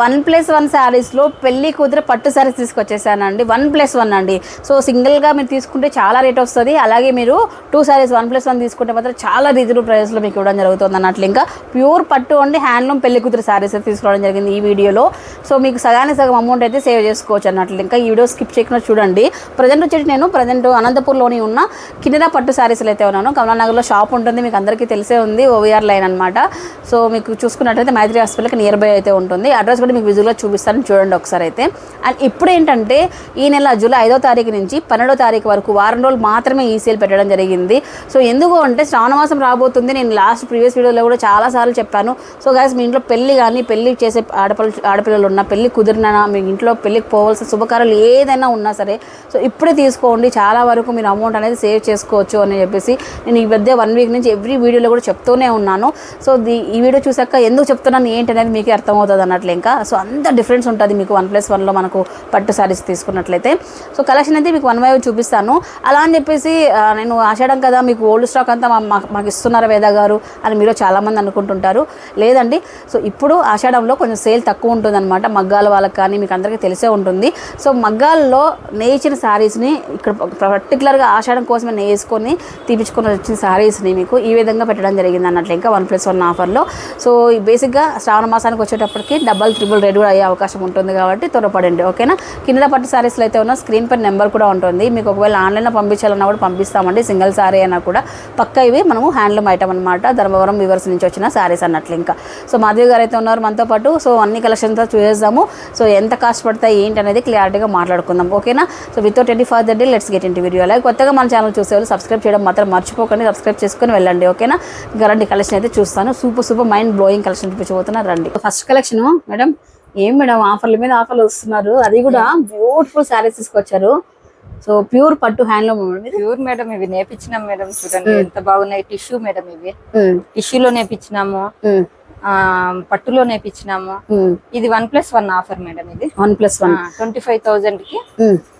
One plus one శారీస్లో పెళ్ళి కూతురు పట్టు శారీస్ తీసుకొచ్చేసానండి. వన్ ప్లస్ వన్ అండి. సో సింగిల్గా మీరు తీసుకుంటే చాలా రేట్ వస్తుంది. అలాగే మీరు two sarees one plus one తీసుకుంటే మాత్రం చాలా రీజనబుల్ ప్రైస్లో మీకు ఇవ్వడం జరుగుతుంది అన్నట్లు. ఇంకా ప్యూర్ పట్టు అండి హ్యాండ్లూమ్ పెళ్ళి కూతురు శారీస్ తీసుకోవడం జరిగింది ఈ వీడియోలో. సో మీకు సగానికి సగం అమౌంట్ అయితే సేవ్ చేసుకోవచ్చు అన్నట్లు. ఇంకా ఈ వీడియో స్కిప్ చేయకుండా చూడండి. ప్రజెంట్ వచ్చేసి నేను ప్రజెంట్ అనంతపూర్లోని ఉన్న కిన్నెర పట్టు శారీస్లు అయితే ఉన్నాను. కమలానగర్లో షాప్ ఉంటుంది. మీకు అందరికీ తెలిసే ఉంది. ఓవీఆర్ లైన్ అనమాట సో మీకు చూసుకున్నట్టయితే మైత్రి హాస్పిటల్కి నియర్ బై అయితే ఉంటుంది. అడ్రస్ కూడా మీకు విజువల్గా చూపిస్తాను. చూడండి ఒకసారి అయితే. అండ్ ఇప్పుడు ఏంటంటే ఈ నెల జూలై ఐదో తారీఖు నుంచి పన్నెండో తారీఖు వరకు వారం రోజులు మాత్రమే ఈ సేల్ పెట్టడం జరిగింది. సో ఎందుకు అంటే శ్రావణమాసం రాబోతుంది. నేను లాస్ట్ ప్రీవియస్ వీడియోలో కూడా చాలాసార్లు చెప్పాను. సో గాయస్ మీ ఇంట్లో పెళ్ళి కానీ పెళ్ళి చేసే ఆడపిల్ల ఆడపిల్లలు ఉన్నా పెళ్ళి కుదిరినా మీ ఇంట్లో పెళ్ళికి పోవాల్సిన శుభకార్యాలు ఏదైనా ఉన్నా సరే సో ఇప్పుడే తీసుకోండి. చాలా వరకు మీరు అమౌంట్ అనేది సేవ్ చేసుకోవచ్చు అని చెప్పేసి నేను ఈ మధ్య వన్ వీక్ నుంచి ఎవ్రీ వీడియోలో కూడా చెప్తూనే ఉన్నాను. సో ఈ వీడియో చూసాక ఎందుకు చెప్తున్నాను ఏంటి అనేది మీకు అర్థమవుతుంది అన్నట్లు ఇంకా సో అంత డిఫరెన్స్ ఉంటుంది మీకు వన్ ప్లస్ వన్లో మనకు పట్టు శారీస్ తీసుకున్నట్లయితే. సో కలెక్షన్ అయితే మీకు వన్ వై చూపిస్తాను. అలా అని చెప్పేసి నేను ఆషాఢం కదా మీకు ఓల్డ్ స్టాక్ అంతా మా- మాకు ఇస్తున్నారు వేద గారు అని మీరు చాలామంది అనుకుంటుంటారు. లేదండి. సో ఇప్పుడు ఆషాఢంలో కొంచెం సేల్ తక్కువ ఉంటుంది అనమాట మగ్గాల వాళ్ళకి కానీ మీకు అందరికీ తెలిసే ఉంటుంది. సో మగ్గాల్లో నేయించిన శారీస్ని ఇక్కడ పర్టికులర్గా ఆషాఢం కోసమే నేసుకొని తీపించుకొని వచ్చిన శారీస్ని మీకు ఈ విధంగా పెట్టడం జరిగింది అన్నట్లు ఇంకా వన్ ప్లస్ వన్ ఆఫర్లో. సో ఈ బేసిక్గా శ్రావణ మాసానికి వచ్చేటప్పటికి డబల్ త్రీ ట్రిపుల్ రెడీ కూడా అయ్యే అవకాశం ఉంటుంది కాబట్టి త్వరపడండి ఓకేనా? కింద పట్టు శారీస్లో అయితే ఉన్న స్క్రీన్ పై నెంబర్ కూడా ఉంటుంది. మీకు ఒకవేళ ఆన్లైన్లో పంపించాలన్నా కూడా పంపిస్తామండి. సింగిల్ శారీ అయినా కూడా. పక్క ఇవి మనము హ్యాండ్లూమ్ ఐటమ్ అనమాట ధర్మవరం వివర్స్ నుంచి వచ్చిన శారీస్ అన్నట్లు ఇంకా. సో మాధవి గారు అయితే ఉన్నారు మనతో పాటు. సో అన్ని కలెక్షన్స్ చూసేద్దాము. సో ఎంత కాస్ట్ పడతాయి ఏంటి అనేది క్లారిటీగా మాట్లాడుకుందాం ఓకేనా? So without any further day let's get into video అలాగే కొత్తగా మన ఛానల్ చూసేవాళ్ళు సబ్స్క్రైబ్ చేయడం మాత్రం మర్చిపోకండి. సబ్స్క్రైబ్ చేసుకొని వెళ్ళండి ఓకేనా? ఇంకా రండి కలెక్షన్ అయితే చూస్తాను. Super super mind blowing collection చూపించబోతున్నా. రండి. ఫస్ట్ కలెక్షన్ మేడం ఏం మేడం ఆఫర్ల మీద ఆఫర్లు వస్తున్నారు? అది కూడా బ్యూటిఫుల్ శారీస్ తీసుకొచ్చారు. సో ప్యూర్ పట్టు హ్యాండ్లూమ్ ప్యూర్ మేడం ఇవి నేర్పించినాం మేడం చూడండి ఎంత బాగున్నాయి. టిష్యూ మేడం ఇవి. టిష్యూలో నేర్పించినాము. ఉమ్, ఆ పట్టులో నేర్పించినాము. ఇది one plus one offer madam ఇది. One plus one twenty five థౌసండ్కి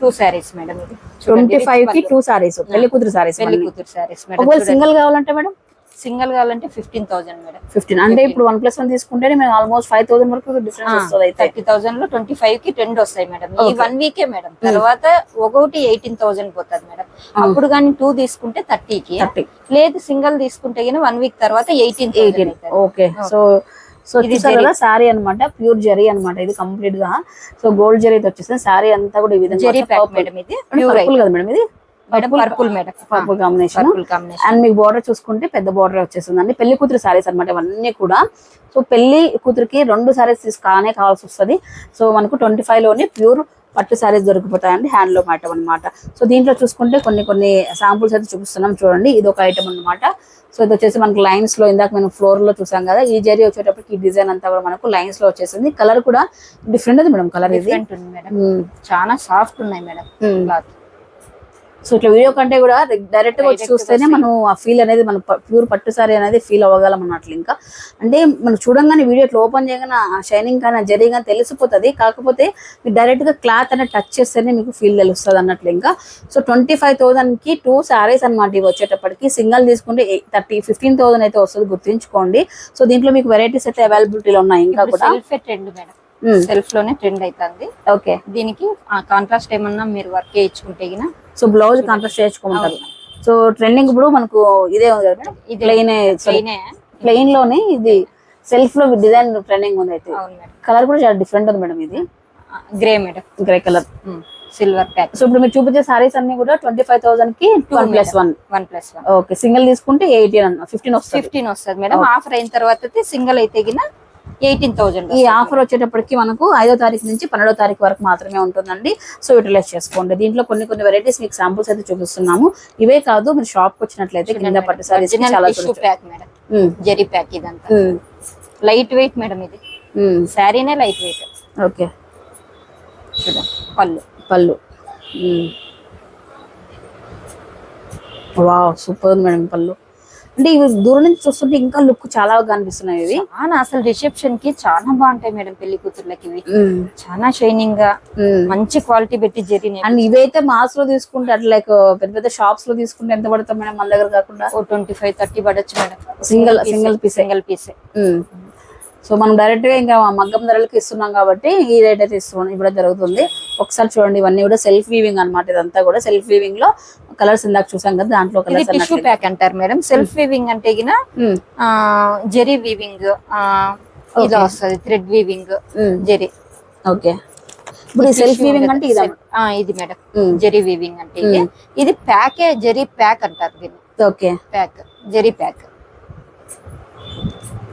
two sarees madam ఇది. ట్వంటీ ఫైవ్కి టూ సారీస్ పెళ్ళి కూతురు సారీస్ పెళ్ళి కూతురు శారీస్ మేడం సింగిల్ కావాలంటే మేడం? సింగిల్ కావాలంటే ఫిఫ్టీన్ థౌసండ్ మేడం. ఫిఫ్టీన్. అంటే ఇప్పుడు వన్ ప్లస్ వన్ తీసుకుంటే మేము ఆల్మోస్ట్ ఫైవ్ థౌసండ్ వరకు డిఫరెన్స్ వస్తుంది థర్టీ థౌసండ్లో ట్వంటీ ఫైవ్కి రెండు వస్తాయి మేడం. ఈ వన్ వీకే మేడం. తర్వాత ఒకటి ఎయిటీన్ థౌసండ్ పోతుంది మేడం. అప్పుడు కానీ టూ తీసుకుంటే థర్టీకి థర్టీ లేదు సింగిల్ తీసుకుంటే కానీ వన్ వీక్ తర్వాత eighteen eighteen okay so so చూసారు కదా శారీ అనమాట ప్యూర్ జరీ అన్నమాట ఇది కంప్లీట్గా. సో గోల్డ్ జరీ వచ్చేసింది. శారీ అంతా కూడా ఈ విధంగా జెరీ ప్యాక్ మేడం ఇది. ప్యూర్ కదా మేడం ఇది? Purple madam purple combination and మీకు బార్డర్ చూసుకుంటే పెద్ద బార్డర్ వచ్చేసిందండి పెళ్ళి కూతురు శారీస్ అనమాట ఇవన్నీ కూడా. సో పెళ్ళి కూతురికి రెండు శారీస్ తీసుకానే కావాల్సి వస్తుంది. సో మనకు ట్వంటీ ఫైవ్లోనే ప్యూర్ పట్టు శారీస్ దొరికిపోతాయండి హ్యాండ్లూమ్ ఐటమ్ అనమాట సో దీంట్లో చూసుకుంటే కొన్ని కొన్ని శాంపుల్స్ అయితే చూపిస్తున్నాం చూడండి. ఇది ఒక ఐటమ్ అన్నమాట. సో ఇది వచ్చేసి మనకి లైన్స్లో ఇందాక మనం ఫ్లోర్లో చూసాం కదా ఈ జరీ వచ్చేటప్పటికి ఈ డిజైన్ అంతా కూడా మనకు లైన్స్లో వచ్చేసింది. కలర్ కూడా డిఫరెంట్ అది మేడం కలర్ ఇది? ఉంది. చాలా సాఫ్ట్ ఉన్నాయి మేడం. క్లాత్ సో ఇట్లా వీడియో కంటే కూడా డైరెక్ట్గా వచ్చి చూస్తేనే మనం ఆ ఫీల్ అనేది మనం ప్యూర్ పట్టు సారీ అనేది ఫీల్ అవ్వగలం అన్నట్లు ఇంకా అంటే మనం చూడంగానే వీడియో ఇట్లా ఓపెన్ చేయగానే ఆ షైనింగ్ కానీ ఆ జరీ కానీ తెలిసిపోతుంది. కాకపోతే మీరు డైరెక్ట్గా క్లాత్ అనేది టచ్ చేస్తేనే మీకు ఫీల్ తెలుస్తుంది అన్నట్లు ఇంకా సో ట్వంటీ ఫైవ్ థౌసండ్కి టూ సారీస్ అనమాట ఇవి వచ్చేటప్పటికి. సింగల్ తీసుకుంటే థర్టీ ఫిఫ్టీన్ థౌసండ్ అయితే వస్తుంది గుర్తుంచుకోండి. సో దీంట్లో మీకు వెరైటీస్ అయితే అవైలబిలిటీలో ఉన్నాయి ఇంకా కూడా. సెల్ఫ్ సెల్ఫ్లోనే ట్రెండ్ అవుతుంది ఓకే దీనికి ఆ కాంట్రాస్ట్ ఏమన్నా మీరు వర్క్ చేయించుకుంటే గిన సో బ్లౌజ్ కాంట్రాస్ట్ చేయించుకుంటారు సో ట్రెండింగ్ ఇప్పుడు మనకు ఇదే ఉంది కదా ప్లెయిన్ ప్లెయినే లోనే ఇది సెల్ఫ్లో డిజైన్ ట్రెండింగ్ ఉంది అయితే. కలర్ కూడా చాలా డిఫరెంట్ ఉంది మేడం ఇది. Grey madam. Grey colour silver pack so ఇప్పుడు మీరు చూపించే సారీస్ అన్ని కూడా twenty five థౌసండ్కి one plus one one plus one okay single తీసుకుంటే ఎయిటీన్ అన్న ఫిఫ్టీన్ వస్తుంది. ఫిఫ్టీన్ వస్తుంది మేడం. ఆఫర్ అయిన తర్వాత సింగిల్ అయితే ఎయిటీన్ థౌసండ్ ఈ ఆఫర్ వచ్చేటప్పటికి మనకు ఐదో తారీఖు నుంచి పన్నెండో తారీఖు వరకు మాత్రమే ఉంటుందండి. సో యూటిలైజ్ చేసుకోండి. దీంట్లో కొన్ని కొన్ని వెరైటీస్ మీకు శాంపుల్స్ అయితే చూపిస్తున్నాము. ఇవే కాదు మీరు షాప్కి వచ్చినట్లయితే కింద పట్టు సారీస్ చాలా ప్యాక్ మేడం. జెరీ ప్యాక్ ఇదంతా. లైట్ వెయిట్ మేడం ఇది. శారీనే లైట్ వెయిట్ ఓకే. పళ్ళు. పళ్ళు. వా సూపర్ మేడం పళ్ళు. అంటే ఇవి దూరం నుంచి చూస్తుంటే ఇంకా లుక్ చాలా కనిపిస్తున్నాయి ఇవి. చాలా అసలు రిసెప్షన్కి చాలా బాగుంటాయి మేడం పెళ్ళి కూతుర్లకి ఇవి. చాలా షైనింగ్గా. మంచి క్వాలిటీ పెట్టి జెరీ అండ్ ఇవైతే మాస్లో తీసుకుంటే అట్లా లైక్ పెద్ద పెద్ద షాప్స్లో తీసుకుంటే ఎంత పడతాం మేడం మన దగ్గర కాకుండా? ఓ twenty five thirty పడొచ్చు madam. Single single piece single piece so మనం డైరెక్ట్గా ఇంకా మగ్గం ధరలకు ఇస్తున్నాం కాబట్టి ఈ రేట్ అయితే ఇస్తున్నాం. ఇవ్వడం జరుగుతుంది. ఒకసారి చూడండి ఇవన్నీ కూడా సెల్ఫ్ వీవింగ్ అన్నమాట ఇదంతా కూడా. సెల్ఫ్ వీవింగ్లో కలర్స్ ఇందాక చూసాం కదా దాంట్లో ఇది టిష్యూ కలర్స్ ప్యాక్ అంటారు మేడం. సెల్ఫ్ వీవింగ్ అంటే జెరీ వీవింగ్ ఇలా వస్తుంది థ్రెడ్ వీవింగ్ జెరీ. ఓకే. ఇప్పుడు సెల్ఫ్ వీవింగ్ అంటే ఇదా? ఇది మేడం. జెరీ వీవింగ్ అంటే ఇది. ఇది ప్యాకే జెరీ ప్యాక్ అంటారు దీన్ని. ఓకే. Pack zari pack.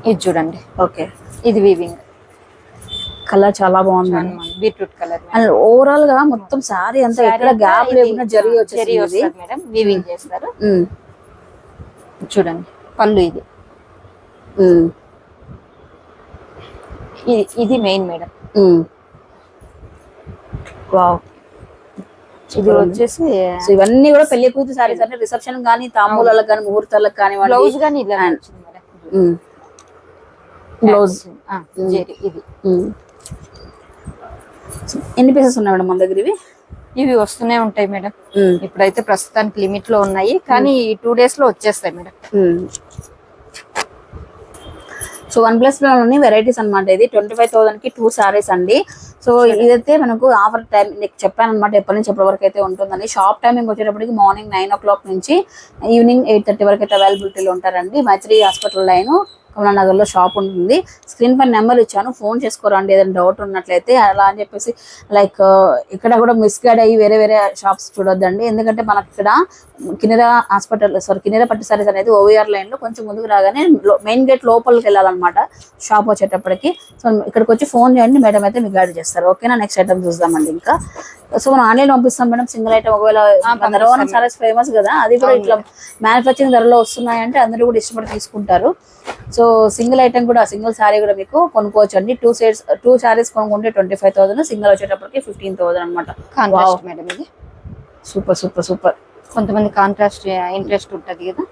ఇది చూడండి. ఓకే. ఇది వీవింగ్. కలర్ చాలా బాగుంది. బీట్రూట్ కలర్ అండ్ ఓవరాల్గా మొత్తం సారీ అంతా ఎక్కడ గ్యాప్ లేకుండా జరిగి జెరీ. వస్తుంది మేడం. వీవింగ్ చేస్తారు. చూడండి. పళ్ళు ఇది. ఇది మెయిన్ మేడం. వావ్. ఇది వచ్చేసి సో ఇవన్నీ కూడా పెళ్ళి కూతురు సారీస్ అంటే రిసెప్షన్ కానీ తాంబూలాలకు కానీ ముహూర్తాలకు కానివ్వండి బ్లౌజ్ గానీ ఇలా. బ్లౌజ్ ఇది ఎన్ని పీసెస్ ఉన్నాయి మేడం మన దగ్గర ఇవి ఇవి వస్తూనే ఉంటాయి మేడం. ఇప్పుడైతే ప్రస్తుతానికి లిమిట్లో ఉన్నాయి. కానీ ఈ టూ డేస్లో వచ్చేస్తాయి మేడం. సో వన్ ప్లస్లోని వెరైటీస్ అన్నమాట ఇది. ట్వంటీ ఫైవ్ థౌసండ్కి టూ సారీస్ అండి. సో ఇదైతే మనకు ఆఫర్ టైం నీకు చెప్పాను అనమాట ఎప్పటి నుంచి ఎప్పటి వరకు అయితే ఉంటుందని. షాప్ టైమింగ్ వచ్చేటప్పటికి మార్నింగ్ నైన్ ఓ క్లాక్ నుంచి ఈవినింగ్ ఎయిట్ థర్టీ వరకు అయితే అవైలబిలిటీలో ఉంటారండి. మైత్రి హాస్పిటల్ లైన్ కమలానగర్లో షాప్ ఉంటుంది. స్క్రీన్ పైన నెంబర్ ఇచ్చాను. ఫోన్ చేసుకోరండి ఏదైనా డౌట్ ఉన్నట్లయితే అలా అని చెప్పేసి లైక్ ఇక్కడ కూడా మిస్గైడ్ అయ్యి వేరే వేరే షాప్స్ చూడొద్దండి. ఎందుకంటే మనకి ఇక్కడ కినెరా హాస్పిటల్ సారీ కినెరా పట్టు సారీస్ అనేది ఓవీఆర్ లైన్లో కొంచెం ముందుకు రాగానే మెయిన్ గేట్ లోపలికి వెళ్ళాలన్నమాట షాప్ వచ్చేటప్పటికి. సో ఇక్కడికి వచ్చి ఫోన్ చేయండి మేడం అయితే మీకు గైడ్ చేస్తారు. ఓకేనా నెక్స్ట్ ఐటమ్ చూద్దామండి ఇంకా. సో మనం ఆన్లైన్ పంపిస్తాం మేడం సింగిల్ ఐటమ్ ఒకవేళ ధరవనం సారీస్ ఫేమస్ కదా అది కూడా ఇట్లా మ్యానుఫాక్చరింగ్ ధరలో వస్తున్నాయంటే అందరూ కూడా ఇష్టపడి తీసుకుంటారు. సో సింగిల్ ఐటమ్ కూడా సింగిల్ సారీ కూడా మీకు కొనుక్కోవచ్చు అండి టూ సెట్స్ టూ సారీస్ కొనుక్కుంటే ట్వంటీ ఫైవ్ థౌసండ్ సింగిల్ వచ్చేటప్పటికి ఫిఫ్టీన్ థౌసండ్ అనమాట మేడం ఇది? సూపర్ సూపర్ సూపర్ కొంతమంది కాంట్రాస్ట్ ఇంట్రెస్ట్ ఉంటది కదా?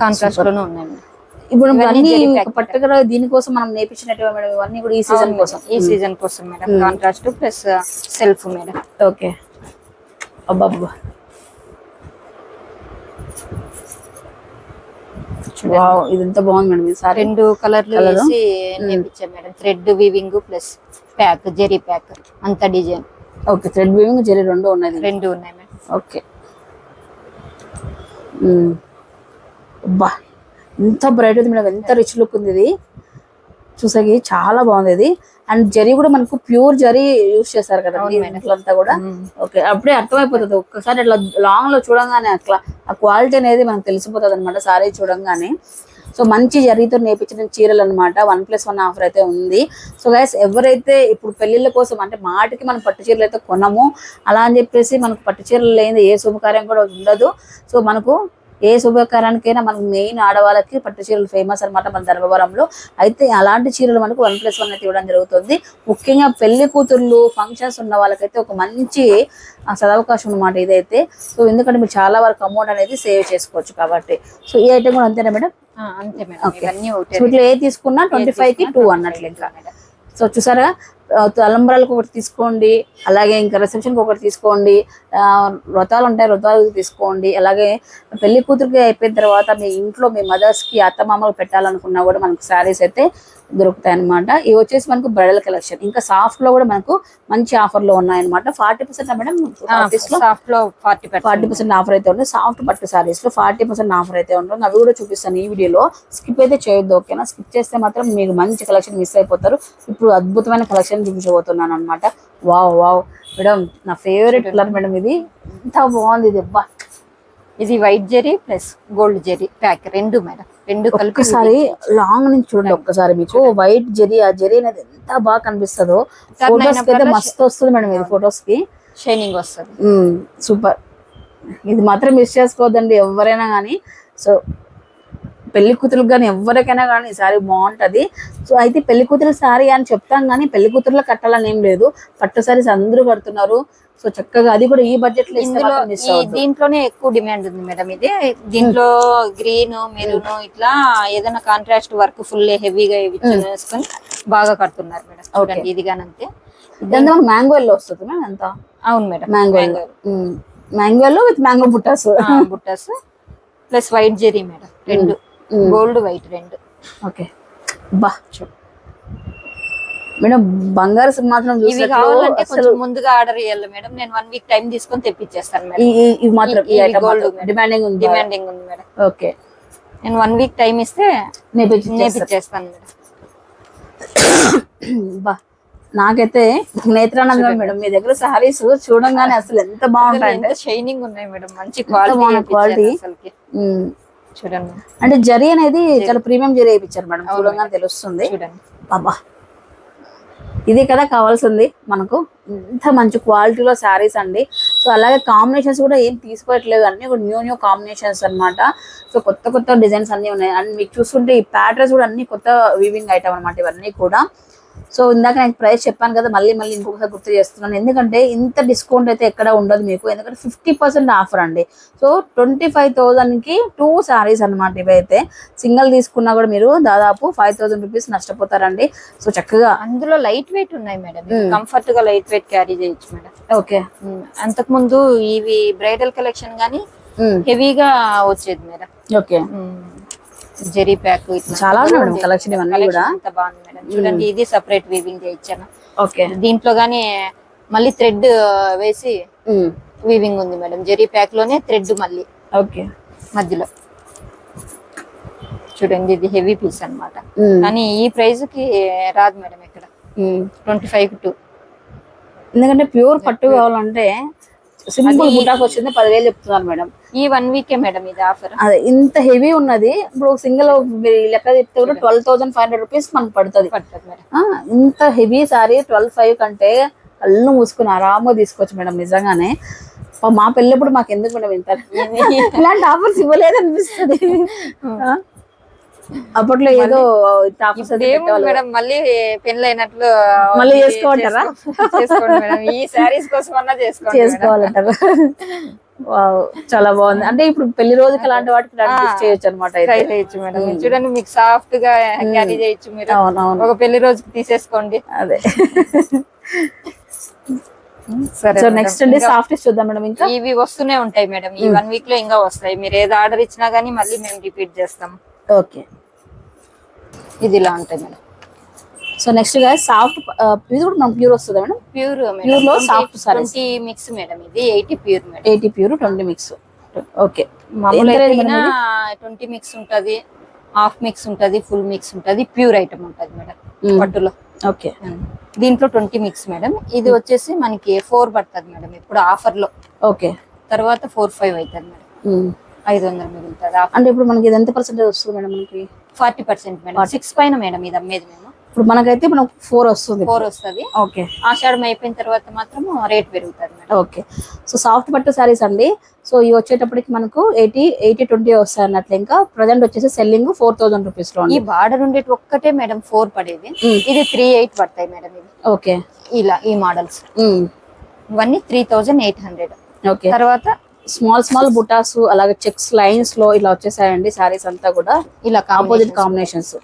కాంట్రాస్ట్లోనే ఉన్నాయి మేడం ఇప్పుడు అన్ని. పర్టికులర్ దీనికోసం మనం నేర్పించినట్టు మేడం ఇవన్నీ కూడా ఈ సీజన్ కోసం. ఈ సీజన్ కోసం madam contrast plus self madam okay అబ్బబ్బా వావ్ ఇది ఎంత బాగుంది మేడం ఈ సారీ. రెండు కలర్లు? వేసి నేర్పించాం madam. Thread weaving plus pack zari pack. అంత design. Okay thread weaving zari రెండు ఉన్నాయి రెండు ఉన్నాయి మేడం. ఓకే. అబ్బా ఎంత బ్రైట్ ఉంది మేడం ఎంత రిచ్ లుక్ ఉంది ఇది. చూసాకి చాలా బాగుంది ఇది. అండ్ జరీ కూడా మనకు ప్యూర్ జరీ యూస్ చేస్తారు కదా అంతా కూడా. ఓకే అప్పుడే అర్థమైపోతుంది ఒక్కసారి అట్లా లాంగ్లో చూడంగానే అట్లా ఆ క్వాలిటీ అనేది మనకు తెలిసిపోతుంది అనమాట సారీ చూడంగానే. సో మంచి జరీతో నేర్పించిన చీరలు అనమాట వన్ ప్లస్ వన్ ఆఫర్ అయితే ఉంది. సో గైస్ ఎవరైతే ఇప్పుడు పెళ్ళిళ్ళ కోసం అంటే మాటికి మనం పట్టు చీరలు అయితే కొనము అలా అని చెప్పేసి మనకు పట్టు చీరలు లేని ఏ శుభకార్యం కూడా ఉండదు. సో మనకు ఏ శుభకార్యానికైనా మనకు మెయిన్ ఆడవాళ్ళకి పట్టు చీరలు ఫేమస్ అనమాట మన ధర్మవరంలో. అయితే అలాంటి చీరలు మనకు వన్ ప్లస్ వన్ అయితే ఇవ్వడం జరుగుతుంది. ముఖ్యంగా పెళ్ళి కూతుర్లు ఫంక్షన్స్ ఉన్న వాళ్ళకైతే ఒక మంచి సదవకాశం అనమాట ఇదైతే. సో ఎందుకంటే మీరు చాలా వరకు అమౌంట్ అనేది సేవ్ చేసుకోవచ్చు కాబట్టి. సో ఈ ఐటమ్ కూడా అంతేనా మేడం? అంతే మేడం. ఇవన్నీ ఏ తీసుకున్నా ట్వంటీ ఫైవ్కి టూ అన్నట్లు ఇంకా. సో చూసారా? తలంబ్రాలకు ఒకటి తీసుకోండి అలాగే ఇంకా రిసెప్షన్కి ఒకటి తీసుకోండి వ్రతాలు ఉంటాయి వ్రతాలకు తీసుకోండి అలాగే పెళ్ళి కూతురికి అయిపోయిన తర్వాత మీ ఇంట్లో మీ మదర్స్కి అత్తమామలు పెట్టాలనుకున్నా కూడా మనకు శారీస్ అయితే దొరుకుతాయి అనమాట ఇవి వచ్చేసి మనకు బ్రైడల్ కలెక్షన్. ఇంకా సాఫ్ట్లో కూడా మనకు మంచి ఆఫర్లో ఉన్నాయన్నమాట. ఫార్టీ పర్సెంట్ మేడం లో సాఫ్ట్లో ఫార్టీ ఫార్టీ పర్సెంట్ ఆఫర్ అయితే ఉంది సాఫ్ట్ పట్టు సారీస్లో ఫార్టీ పర్సెంట్ ఆఫర్ అయితే ఉంటుంది అవి కూడా చూపిస్తాను ఈ వీడియోలో. స్కిప్ అయితే చేయొద్దు ఓకేనా? స్కిప్ చేస్తే మాత్రం మీకు మంచి కలెక్షన్ మిస్ అయిపోతారు. ఇప్పుడు అద్భుతమైన కలెక్షన్ చూపించబోతున్నాను అనమాట వావ్ వావ్. మేడం నా ఫేవరెట్ కలర్ మేడం ఇది. ఎంత బాగుంది ఇది అబ్బా. ఇది white zari plus gold zari pack రెండు మేడం. రెండు ఒక్కసారి లాంగ్ నుంచి చూడండి ఒక్కసారి మీకు. వైట్ జెరీ ఆ జెరీ అనేది ఎంత బాగా కనిపిస్తుందో. ఫొటోస్కి అయితే మస్తు వస్తుంది మేడం ఇది ఫొటోస్కి. షైనింగ్ వస్తుంది. సూపర్ ఇది మాత్రం మిస్ చేసుకోవద్దండి ఎవరైనా కానీ సో పెళ్ళి కూతురులకు కానీ ఎవరికైనా కానీ సారీ బాగుంటది. సో అయితే పెళ్ళి కూతురు సారీ అని చెప్తాం కానీ పెళ్ళి కూతురులో కట్టాలని ఏం లేదు. పట్టు సారీస్ అందరూ కడుతున్నారు. సో చక్కగా అది కూడా ఈ బడ్జెట్లో ఇందులో దీంట్లోనే ఎక్కువ డిమాండ్ ఉంది మేడం ఇది. దీంట్లో గ్రీన్ మెరూన్ ఇట్లా ఏదైనా కాంట్రాస్ట్ వర్క్ ఫుల్ హెవీగా వేసుకొని బాగా కడుతున్నారు మేడం చూడండి ఇది గానంతే ఇదంతా మ్యాంగో ఎల్లో వస్తుంది మేడం ఎంత అవును madam mango mango yellow with mango buttas buttas plus white zari madam రెండు. గోల్డ్ వైట్ రెండు. ఓకే బా. మేడం బంగారు ఇవి చూసినట్లు కావాలంటే కొంచెం ముందుగా ఆర్డర్ చేయాలి మేడం. నేను వన్ వీక్ టైం తీసుకొని తెప్పించేస్తాను ఇవి మాత్రం. డిమాండింగ్ ఉంది డిమాండింగ్ ఉంది మేడం. ఓకే నేను వన్ వీక్ టైం ఇస్తే నేర్పించి నేర్పించేస్తాను మేడం. బా. నాకైతే నేత్రానందం మేడం మీ దగ్గర సారీస్ చూడంగానే అసలు ఎంత బాగుంటాయంటే ఎంత షైనింగ్ ఉన్నాయి మేడం. మంచి క్వాలిటీ ఉమ్. చూడండి. అంటే జరీ అనేది చాలా ప్రీమియం జరీ వేయించారు మేడం. చూడంగానే తెలుస్తుంది. చూడండి. బాబా ఇది కదా కావాల్సింది మనకు. ఇంత మంచి క్వాలిటీలో శారీస్ అండి. సో అలాగే కాంబినేషన్స్ కూడా ఏం తీసుకోవట్లేదు. అన్ని కూడా న్యూ న్యూ కాంబినేషన్స్ అన్నమాట. సో కొత్త కొత్త డిజైన్స్ అన్నీ ఉన్నాయి. అండ్ మీకు చూస్తుంటే ఈ ప్యాటర్న్స్ కూడా అన్ని కొత్త వీవింగ్ ఐటమ్ అనమాట ఇవన్నీ కూడా. సో ఇందాక నేను ప్రైస్ చెప్పాను కదా మళ్ళీ మళ్ళీ ఇంకొకసారి గుర్తు చేస్తున్నాను. ఎందుకంటే ఇంత డిస్కౌంట్ అయితే ఎక్కడ ఉండదు మీకు. ఎందుకంటే ఫిఫ్టీ పర్సెంట్ ఆఫర్ అండి. సో ట్వంటీ ఫైవ్కి టూ శారీస్ అనమాట ఇవైతే. సింగిల్ తీసుకున్నా కూడా మీరు దాదాపు ఫైవ్ థౌసండ్ రూపీస్ నష్టపోతారండి. సో చక్కగా అందులో లైట్ వెయిట్ ఉన్నాయి మేడం. కంఫర్ట్గా లైట్ వెయిట్ క్యారీ చేయొచ్చు మేడం. ఓకే. అంతకు ముందు ఇవి బ్రైడల్ కలెక్షన్ గానీ హెవీగా వచ్చేది మేడం. ఓకే. జెరీ ప్యాక్ చాలా collection ఇవన్నీ కూడా. బాగుంది మేడం. చూడండి ఇది సపరేట్ వీవింగ్ చేయించాను ఓకే. దీంట్లో గానీ మళ్ళీ థ్రెడ్ వేసి వీవింగ్ ఉంది మేడం. జెరీ ప్యాక్లోనే థ్రెడ్ మళ్ళీ. ఓకే. మధ్యలో. చూడండి ఇది హెవీ పీస్ అన్నమాట. కానీ ఈ ప్రైస్కి రాదు మేడం ఇక్కడ. ట్వంటీ ఫైవ్ టూ ఎందుకంటే ప్యూర్ పట్టు కావాలంటే సింపుల్ బుటాక్ వచ్చింది పదివేలు చెప్తున్నారు మేడం. ఈ వన్ వీకే మేడం ఇది ఆఫర్ అదే ఇంత హెవీ ఉన్నది. ఇప్పుడు సింగిల్ లెక్క చెప్తే కూడా twelve thousand five hundred rupees మనకు పడుతుంది. ఇంత హెవీ సారీ ట్వెల్వ్ ఫైవ్ కంటే కళ్ళు మూసుకుని ఆరాముగా తీసుకోవచ్చు మేడం నిజంగానే. మా పెళ్ళప్పుడు మాకు ఎందుకు మేడం ఇంత? ఇలాంటి ఆఫర్స్ ఇవ్వలేదు అనిపిస్తుంది? అప్పట్లో ఏదో మేడం? మళ్ళీ పెళ్ళి అయినట్లు మళ్ళీ చేసుకోమంటారా? చేసుకోండి మేడం. ఈ శారీస్ కోసం అన్నా చేసుకోండి. చేసుకోవాలంటారు. చాలా బాగుంది. అంటే ఇప్పుడు పెళ్ళి రోజుకి అలాంటి వాటికి చేయొచ్చు అనమాట చేయొచ్చు మేడం. చూడండి మీకు సాఫ్ట్గా క్యారీ చేయొచ్చు మీరు. ఒక పెళ్ళి రోజుకి తీసేసుకోండి. అదే. సరే సో. నెక్స్ట్ అండి సాఫ్ట్ చూద్దాం మేడం ఇంకా? ఇవి వస్తూనే ఉంటాయి మేడం. ఈ వన్ వీక్లో ఇంకా వస్తాయి. మీరు ఏది ఆర్డర్ ఇచ్చినా గానీ మళ్ళీ మేము రిపీట్ చేస్తాం. ఓకే. ఇది ఇలా ఉంటాయి మేడం. సో నెక్స్ట్గా సాఫ్ట్ ఇది కూడా మనకు ప్యూర్ వస్తుంది మేడం? ప్యూర్ Pure లో sarees. ట్వంటీ మిక్స్ మేడం ఇది eighty pure madam. Eighty pure twenty mix okay twenty mix ఉంటది హాఫ్ మిక్స్ ఉంటది ఫుల్ మిక్స్ ఉంటది ప్యూర్ ఐటమ్ ఉంటది మేడం Mm. పట్టులో. ఓకే దీంట్లో ట్వంటీ మిక్స్ మేడం. ఇది వచ్చేసి మనకి ఫోర్ పడుతుంది మేడం ఇప్పుడు ఆఫర్లో. ఓకే తర్వాత ఫోర్ ఫైవ్ అవుతుంది మేడం. ఐదు వందలు మిగులుతుంది అంటే ఇప్పుడు మనకి ఇది ఎంత పర్సెంటేజ్ వస్తుంది మేడం మనకి? Forty percent madam. సిక్స్ పైన మేడం ఇది అమ్మేది మేము. ఇప్పుడు మనకైతే మనకు ఫోర్ వస్తుంది. ఫోర్ వస్తది. ఓకే. ఆషాఢం అయిపోయిన తర్వాత మాత్రం రేట్ పెరుగుతుంది మేడం. ఓకే. సో సాఫ్ట్ పట్టు సారీస్ అండి. సో ఇవి వచ్చేటప్పటికి మనకు ఎయిటీ ఎయిటీ ట్వంటీ వస్తాయి అన్నట్లు ఇంకా. ప్రజెంట్ వచ్చేసి సెల్లింగ్ ఫోర్ థౌసండ్ రూపీస్లో ఈ బార్డర్ ఉండేటి ఒక్కటే మేడం ఫోర్ పడేది. ఇది త్రీ ఎయిట్ పడతాయి మేడం ఇది ఓకే. ఇలా ఈ మోడల్స్ ఇవన్నీ three thousand eight hundred okay. తర్వాత స్మాల్ స్మాల్ బుటాస్ అలాగే చెక్స్ లైన్స్లో ఇలా వచ్చేసాయండి సారీస్ అంతా కూడా. ఇలా ఆపోజిట్ కాంబినేషన్స్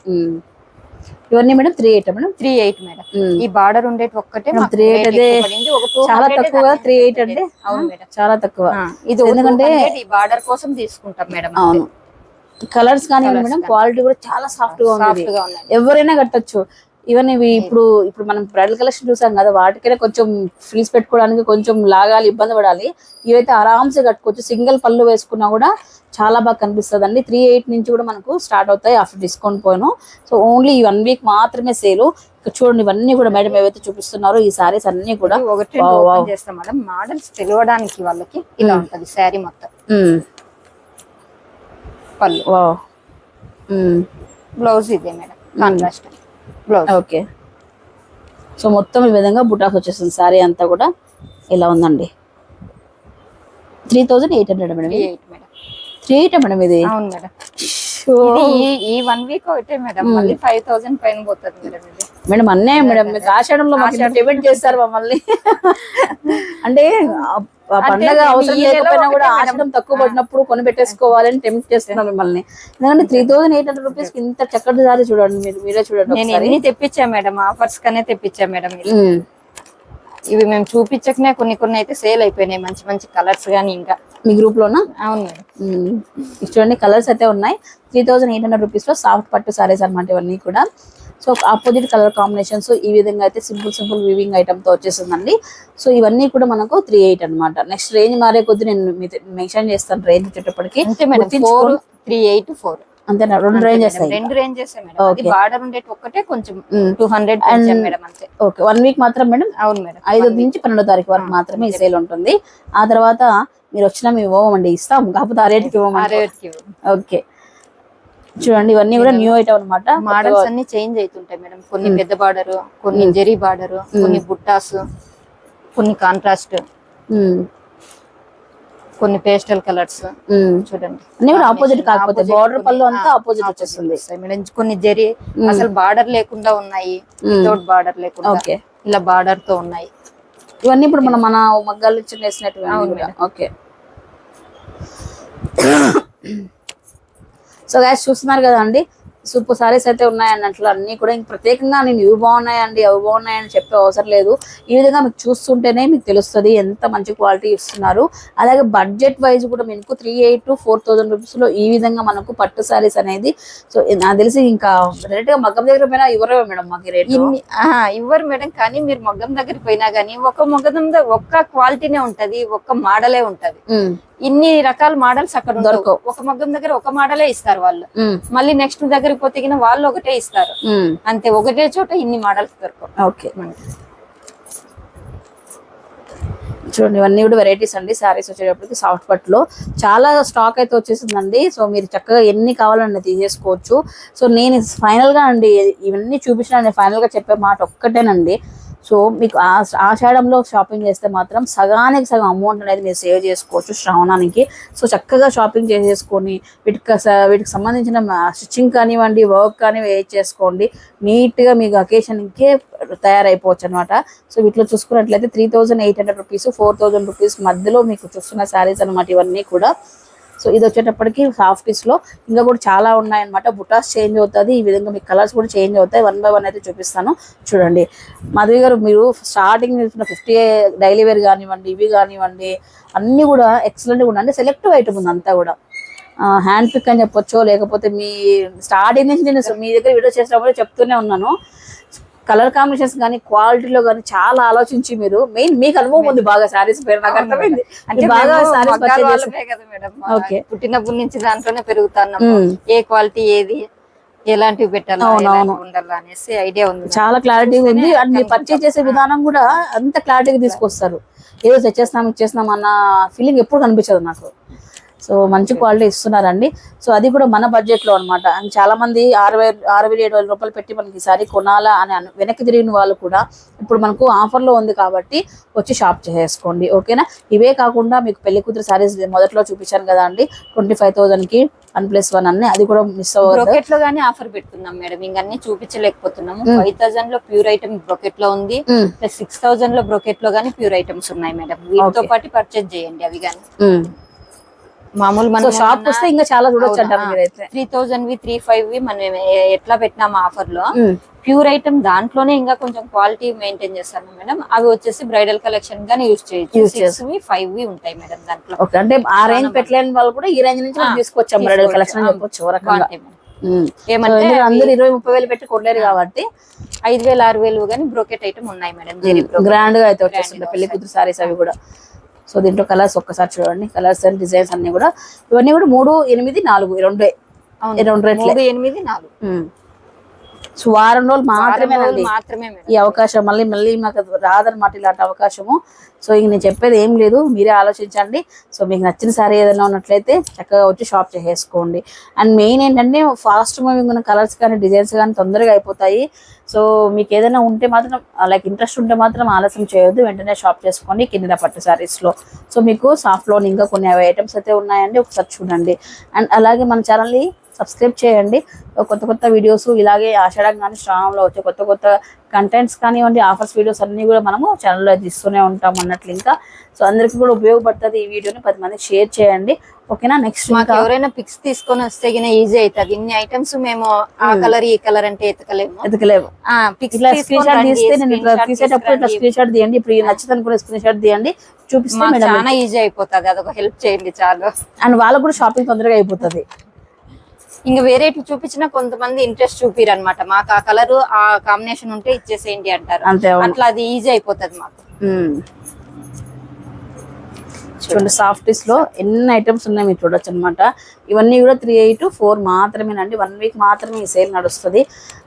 ఇవన్నీ madam three eight madam? Three eight madam. ఈ బార్డర్ ఉండేటి ఒక్కటే 380 rate అదే ఎక్కువ పడింది. ఒక 200 చాలా తక్కువ త్రీ ఎయిట్ అంటే అవును మేడం. చాలా తక్కువ. ఇది ఎందుకంటే 200 ఈ బార్డర్ కోసం తీసుకుంటాం మేడం అవును. కలర్స్ కానీ మేడం క్వాలిటీ కూడా చాలా సాఫ్ట్గా ఉంది ఎవరైనా కట్టొచ్చు. ఈవెన్ ఇవి ఇప్పుడు ఇప్పుడు మనం బ్రైడల్ కలెక్షన్ చూసాం కదా వాటికైనా కొంచెం ఫ్రీస్ పెట్టుకోవడానికి కొంచెం లాగాలి ఇబ్బంది పడాలి. ఇవైతే ఆరామ్సే కట్టుకోవచ్చు. సింగిల్ పళ్ళు వేసుకున్నా కూడా చాలా బాగా కనిపిస్తుంది అండి త్రీ ఎయిట్ నుంచి కూడా మనకు స్టార్ట్ అవుతాయి ఆఫ్టర్ డిస్కౌంట్ పోను. సో ఓన్లీ ఈ వన్ వీక్ మాత్రమే సేల్ చూడండి ఇవన్నీ కూడా మేడం ఏవైతే చూపిస్తున్నారో ఈ సారీస్ అన్ని కూడా ఒకటి చేస్తాం మేడం మోడల్స్ తెలియడానికి వాళ్ళకి ఇలా ఉంటది శారీ మొత్తం. మ్మ్. పళ్ళు. బ్లౌజ్ ఇదే madam contrast blouse. Okay. So మొత్తం ఈ విధంగా బుటాస్ వచ్చేస్తుంది. సారీ అంతా కూడా ఇలా ఉందండి. Three thousand eight hundred madam three eight madam. ఇది? అవును మేడం. ఈ వన్ వీక్ ఒకటే మేడం. మళ్ళీ ఫైవ్ థౌసండ్ పైన పోతుంది మేడం ఇది. మేడం అన్నే మేడం మీకు ఆషాఢంలో డిపెండ్ చేస్తారు మమ్మల్ని. అంటే పండగ అవసరం లేకపోయినా కూడా ఆషాఢం తక్కువ పడినప్పుడు కొని పెట్టేసుకోవాలని టెంప్ట్ చేస్తున్నాం మిమ్మల్ని. ఎందుకంటే three thousand eight hundred rupees ఇంత చక్కటి సారీ చూడండి మీరు మీరే చూడండి నేను ఎన్ని తెప్పించా మేడం? ఆఫర్స్ కనే తెప్పించా మేడం. ఇవి. మేము చూపించకనే కొన్ని కొన్ని అయితే సేల్ అయిపోయినాయి. మంచి మంచి కలర్స్ గానీ ఇంకా. మీ గ్రూప్లోనా అవును మేడం. మ్మ్. ఇవి చూడండి కలర్స్ అయితే ఉన్నాయి. త్రీ థౌజండ్ ఎయిట్ హండ్రెడ్ రూపీస్లో సాఫ్ట్ పట్టు సారీస్ అనమాట ఇవన్నీ కూడా. సో ఆపోజిట్ కలర్ కాంబినేషన్స్ ఈ విధంగా అయితే సింపుల్ సింపుల్ వివింగ్ ఐటమ్తో వచ్చేసిందండి. సో ఇవన్నీ కూడా మనకు త్రీ ఎయిట్ అనమాట నెక్స్ట్ రేంజ్ మారే కొద్ది నేను మెన్షన్ చేస్తాను రేంజ్ వచ్చేటప్పటికి. ఫోర్ త్రీ ఎయిట్ ఫోర్ అంతేనా? రెండు రేంజెస్ రెండు రేంజెస్ మేడం. బార్డర్ ఉండేటి ఒక్కటే కొంచెం. టూ హండ్రెడ్ మేడం అంతే. ఓకే వన్ వీక్ మాత్రం మేడం అవును మేడం. ఐదు నుంచి పన్నెండో తారీఖు వరకు మాత్రమే ఈ సేల్ ఉంటుంది. ఆ తర్వాత మీరు వచ్చినా మేము ఇవ్వమండి ఇస్తాం. కాకపోతే ఆ రేట్కి ఇవ్వమండి ఓకే చూడండి ఇవన్నీ కూడా న్యూ ఐటమ్ అనమాట మోడల్స్ అన్ని చేంజ్ అవుతుంటాయి మేడం. కొన్ని పెద్ద బార్డర్ కొన్ని జెరీ బార్డర్ కొన్ని బుట్టాస్ కొన్ని కాంట్రాస్ట్ కొన్ని పేస్టల్ కలర్స్ చూడండి. అన్ని కూడా ఆపోజిట్ కాకపోతే బార్డర్ పళ్ళు అంతా ఆపోజిట్ వచ్చేస్తుంది. కొన్ని జెరీ అసలు బార్డర్ లేకుండా ఉన్నాయి వితౌట్ బార్డర్ లేకుండా. ఓకే ఇలా బార్డర్తో ఉన్నాయి. ఇవన్నీ ఇప్పుడు మనం మన మగ్గాలు ఇచ్చి నేసినట్టు ఓకే సో గ్యాస్ చూస్తున్నారు కదా అండి? సూపర్ సారీస్ అయితే ఉన్నాయన్నట్లు అన్ని కూడా. ఇంక ప్రత్యేకంగా నేను ఇవి బాగున్నాయండి అవి బాగున్నాయని చెప్పే అవసరం లేదు. ఈ విధంగా మీకు చూస్తుంటేనే మీకు తెలుస్తుంది ఎంత మంచి క్వాలిటీ ఇస్తున్నారు. అలాగే బడ్జెట్ వైజ్ కూడా మీకు three eight to four thousand రూపీస్లో ఈ విధంగా మనకు పట్టు సారీస్ అనేది. సో నాకు తెలిసి ఇంకా డైరెక్ట్గా మగ్గం దగ్గర పోయినా ఇవ్వరే మేడం మాకు రేట్ ఇవ్వరు మేడం. కానీ మీరు మగ్గం దగ్గరికి పోయినా కానీ ఒక మగ్గం దగ్గర ఒక్క క్వాలిటీనే ఉంటది ఒక్క మోడలే ఉంటది. ఇన్ని రకాల మోడల్స్ అక్కడ. దొరకవు. ఒక మగ్గం దగ్గర ఒక మోడలే ఇస్తారు వాళ్ళు. మళ్ళీ నెక్స్ట్ దగ్గరికి పోతే వాళ్ళు ఒకటే ఇస్తారు. అంతే ఒకటే చోట ఇన్ని మోడల్స్ దొరకవు. ఓకే. చూడండి ఇవన్నీ కూడా వెరైటీస్ అండి. శారీస్ వచ్చేటప్పటికి సాఫ్ట్ పట్టులో చాలా స్టాక్ అయితే వచ్చేసిందండి. సో మీరు చక్కగా ఎన్ని కావాలన్నా తీసేసుకోవచ్చు. సో నేను ఫైనల్గా అండి ఇవన్నీ చూపించిన ఫైనల్గా చెప్పే మాట ఒక్కటేనండి. సో మీకు ఆ ఆషాఢంలో షాపింగ్ చేస్తే మాత్రం సగానికి సగం అమౌంట్ అనేది మీరు సేవ్ చేసుకోవచ్చు శ్రావణానికి. సో చక్కగా షాపింగ్ చేసేసుకొని వీటికి స- వీటికి సంబంధించిన స్టిచ్చింగ్ కానివ్వండి వర్క్ కానీ వేట్ చేసుకోండి నీట్గా మీకు అకేషన్కే తయారైపోవచ్చు అనమాట సో వీటిలో చూసుకున్నట్లయితే three thousand eight hundred rupees four thousand rupees మధ్యలో మీకు చూస్తున్న శారీస్ అనమాట ఇవన్నీ కూడా. సో ఇది వచ్చేటప్పటికి సాఫ్టీస్లో ఇంకా కూడా చాలా ఉన్నాయన్నమాట. బుటాస్ చేంజ్ అవుతుంది. ఈ విధంగా మీకు కలర్స్ కూడా చేంజ్ అవుతాయి. వన్ బై వన్ అయితే చూపిస్తాను. చూడండి. మాధవి గారు మీరు స్టార్టింగ్ ఫిఫ్టీ డైలీ వేర్ కానివ్వండి ఇవి కానివ్వండి అన్నీ కూడా ఎక్సలెంట్గా ఉండండి సెలెక్టివ్ ఐటమ్ ఉంది అంతా కూడా. హ్యాండ్ పిక్ అని చెప్పొచ్చు లేకపోతే మీ స్టార్టింగ్ నుంచి నేను మీ దగ్గర వీడియో చేసినప్పుడు చెప్తూనే ఉన్నాను. కలర్ కాంబినేషన్స్ కానీ క్వాలిటీలో కానీ చాలా ఆలోచించి మీరు. మెయిన్ మీకు అనుభవం ఉంది బాగా శారీస్ పేరు నాకు అర్థమైంది. అంటే బాగా శారీస్ Okay. పుట్టినప్పటి నుంచి దాంట్లోనే పెరుగుతున్నాం. మ్మ్. ఏ క్వాలిటీ ఏది ఎలాంటివి పెట్టాలా అనేసి ఐడియా ఉంది చాలా క్లారిటీ ఉంది. అండ్ మీరు పర్చేజ్ చేసే విధానం కూడా అంత క్లారిటీగా తీసుకొస్తారు. ఏదో తెచ్చేస్తున్నాం ఇచ్చేస్తున్నాం అన్న ఫీలింగ్ ఎప్పుడు కనిపించదు నాకు. సో మంచి క్వాలిటీ ఇస్తున్నారండి. సో అది కూడా మన బడ్జెట్లో అనమాట అండ్ చాలా మంది ఆరు వేల ఆరు వేల ఏడు వేల రూపాయలు పెట్టి మనకి ఈసారి కొనాలా అని వెనక్కి తిరిగిన వాళ్ళు కూడా ఇప్పుడు మనకు ఆఫర్లో ఉంది కాబట్టి వచ్చి షాప్ చేసుకోండి ఓకేనా ఇవే కాకుండా మీకు పెళ్ళి కూతురు సారీస్ మొదట్లో చూపించాను కదా అండి. ట్వంటీ ఫైవ్ థౌసండ్కి వన్ ప్లస్ వన్ అన్ని అది కూడా మిస్ బ్రొకెట్లో గానీ ఆఫర్ పెడుతున్నాం మేడం. ఇంక అన్ని చూపించలేకపోతున్నాము. ఫైవ్ థౌసండ్లో ప్యూర్ ఐటమ్ బ్రొకెట్లో ఉంది. ప్లస్ సిక్స్ థౌసండ్లో బ్రొకెట్లో గానీ ప్యూర్ ఐటమ్స్ ఉన్నాయి మేడం. వీటితో పాటు పర్చేజ్ చేయండి అవి గానీ. మామూలు మనం షాప్ వస్తే ఇంకా చాలా చూడొచ్చు అంటారు మీరైతే. Three thousand V three five V మనం ఎట్లా పెట్టినాము ఆఫర్లో. ప్యూర్ ఐటమ్ దాంట్లోనే ఇంకా కొంచెం క్వాలిటీ మెయింటైన్ చేస్తాను మేడం. అవి వచ్చేసి బ్రైడల్ కలెక్షన్ గానీ యూజ్ చేయొచ్చు. Use six V five V ఉంటాయి మేడం దాంట్లో. అంటే ఆ రేంజ్ పెట్టలేని వాళ్ళు కూడా ఈ రేంజ్ నుంచి తీసుకొచ్చాం బ్రైడల్ కలెక్షన్ చెప్పొచ్చు. ఏమంటే అందరూ ఇరవై ముప్పై వేలు పెట్టి కొనలేరు కాబట్టి. ఐదు వేలు ఆరు వేలు కానీ బ్రోకెట్ ఐటమ్ ఉన్నాయి మేడం. గ్రాండ్గా అయితే వచ్చేస్తుంది పెళ్ళి కూతురు సారీస్ అవి కూడా. సో దీంట్లో కలర్స్ ఒక్కసారి చూడండి. కలర్స్ అండ్ డిజైన్స్ అన్ని కూడా ఇవన్నీ కూడా మూడు ఎనిమిది నాలుగు రెండే. రెండు రేట్లే. మూడు ఎనిమిది నాలుగు. సో వారం రోజులు మాత్రమేనండి. మాత్రమే ఈ అవకాశం మళ్ళీ మళ్ళీ మాకు రాదనమాట ఇలాంటి అవకాశము. సో ఇంక నేను చెప్పేది ఏం లేదు. మీరే ఆలోచించండి. సో మీకు నచ్చిన సారీ ఏదైనా ఉన్నట్లయితే చక్కగా వచ్చి షాప్ చేసేసుకోండి. అండ్ మెయిన్ ఏంటంటే ఫాస్ట్ మూవింగ్ ఉన్న కలర్స్ కానీ డిజైన్స్ కానీ తొందరగా అయిపోతాయి. సో మీకు ఏదైనా ఉంటే మాత్రం లైక్ ఇంట్రెస్ట్ ఉంటే మాత్రం ఆలస్యం చేయొద్దు. వెంటనే షాప్ చేసుకోండి కింద పట్టు సారీస్లో. సో మీకు సాఫ్ట్ లోన్ ఇంకా కొన్ని ఐటమ్స్ అయితే ఉన్నాయండి. ఒకసారి చూడండి. అండ్ అలాగే మన ఛానల్ని సబ్స్క్రైబ్ చేయండి. కొత్త కొత్త వీడియోస్ ఇలాగే ఆషాఢం కానీ శ్రావణంలో వచ్చే కొత్త కొత్త కంటెంట్స్ కానివ్వండి ఆఫర్స్ వీడియోస్ అన్ని కూడా మనము ఛానల్లో తీస్తూనే ఉంటాం అన్నట్లు ఇంకా. సో అందరికీ కూడా ఉపయోగపడుతుంది ఈ వీడియోని పది మందికి షేర్ చేయండి. ఓకేనా నెక్స్ట్ మాకు ఎవరైనా పిక్స్ తీసుకొని వస్తే గిన ఈజీ అవుతుంది ఇన్ని ఐటమ్స్ మేము ఆ కలర్ ఈ కలర్ అంటే ఎతకలేము. ఎతకలేవు ఆ పిక్స్ ఇట్లా స్క్రీన్ షాట్ తీస్తే నేను ఇట్లా తీసేటప్పుడు ఇట్లా స్క్రీన్ షాట్ తీయండి. ఇప్పుడు నచ్చింది అనుకునే స్క్రీన్ షాట్ తీయండి. చూపిస్తే మాకు మేడం చాలా ఈజీ అయిపోతుంది. అదొక హెల్ప్ చేయండి చాలు. అండ్ వాళ్ళకు కూడా షాపింగ్ తొందరగా అయిపోతుంది. ఇంకా వేరేటి చూపించినా కొంతమంది ఇంట్రెస్ట్ చూపిరు అనమాట మాకు ఆ కలర్ ఆ కాంబినేషన్ ఉంటే ఇచ్చేసేయండి అంటారు. అట్లా అది ఈజీ అయిపోతుంది మాకు. చూడండి సాఫ్టీస్లో ఎన్ని ఐటమ్స్ ఉన్నాయి మీరు చూడొచ్చు అనమాట ఇవన్నీ కూడా త్రీ ఎయిట్ ఫోర్ మాత్రమేనండి. వన్ వీక్ మాత్రమే ఈ సేల్ నడుస్తుంది.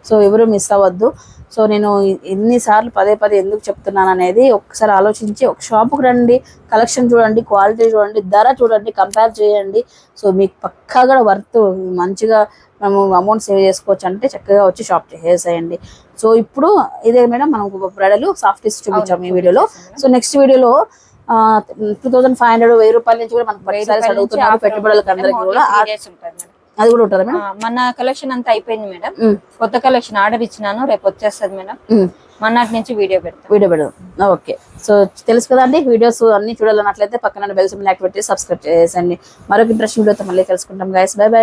సో ఎవరు మిస్ అవ్వద్దు. సో నేను ఎన్నిసార్లు పదే పదే ఎందుకు చెప్తున్నాను అనేది ఒకసారి ఆలోచించి ఒక షాప్కి రండి కలెక్షన్ చూడండి క్వాలిటీ చూడండి ధర చూడండి కంపేర్ చేయండి. సో మీకు పక్కాగా వర్త్ మంచిగా మేము అమౌంట్ సేవ్ చేసుకోవచ్చు అంటే చక్కగా వచ్చి షాప్ చేసేయండి. సో ఇప్పుడు ఇదే మేడం మనం బ్రైడల్ సాఫ్టీస్ చూపించాము ఈ వీడియోలో. సో నెక్స్ట్ వీడియోలో టూ థౌసండ్ ఫైవ్ హండ్రెడ్ వెయ్యి రూపాయల నుంచి కూడా మనకు సారీస్ అడుగుతున్నారు పెట్టుబడులకు అందరికి కూడా. అది కూడా ఉంటుందా మేడం? మన కలెక్షన్ అంతా అయిపోయింది మేడం. కొత్త కలెక్షన్ ఆర్డర్ ఇచ్చినాను రేపు వచ్చేస్తుంది మేడం. మొన్నటి నుంచి వీడియో పెడతాం వీడియో పెడదాం. ఓకే. సో తెలుసు కదండి వీడియోస్ అన్ని చూడాలన్నట్లయితే పక్కన బెల్ సింబల్ యాక్టివేట్ చేసి సబ్స్క్రైబ్ చేసేయండి. మరొక ఇంట్రెస్ట్ వీడియోతో మళ్ళీ తెలుసుకుంటాం గైస్ బై బై